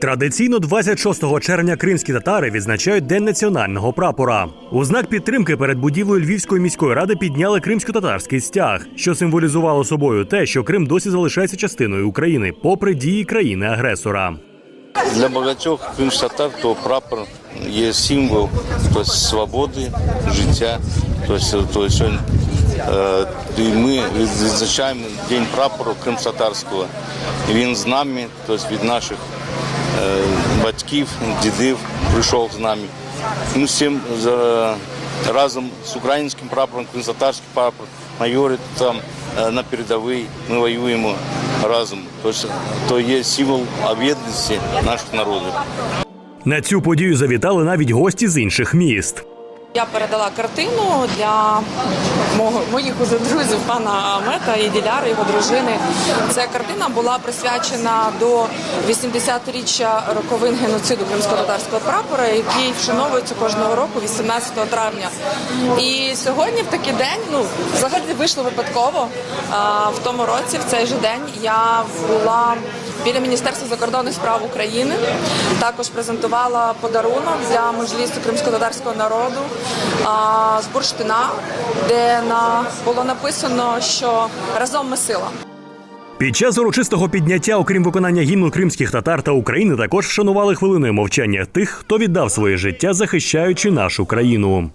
Традиційно 26 червня кримські татари відзначають День національного прапора. У знак підтримки перед будівлею Львівської міської ради підняли кримсько-татарський стяг, що символізувало собою те, що Крим досі залишається частиною України, попри дії країни-агресора. Для багатьох кримськ-татар то прапор є символ тобто, свободи, життя. Тобто, тобто, сьогодні, е, і ми відзначаємо День прапору кримсько-татарського. Він з нами, тобто від наших батьків, дідів прийшов з нами. Ми всім за, разом з українським прапором, кримсатарським прапором, майори там е, на передовій, ми воюємо разом. Тобто, то є символ об'єднаності наших народів. На цю подію завітали навіть гості з інших міст. Я передала картину для мого моїх уже друзів пана Амета і Діляри, його дружини. Ця картина була присвячена до 80-річчя роковин геноциду кримсько-татарського прапора, який вшановується кожного року, 18 травня. І сьогодні, в такий день, ну взагалі вийшло випадково. В тому році, в цей же день, я була біля Міністерства закордонних справ України. Також презентувала подарунок для можлісту кримсько-татарського народу а, з бурштина, де на було написано, що разом ми сила. Під час урочистого підняття, окрім виконання гімну кримських татар та України, також вшанували хвилиною мовчання тих, хто віддав своє життя, захищаючи нашу країну.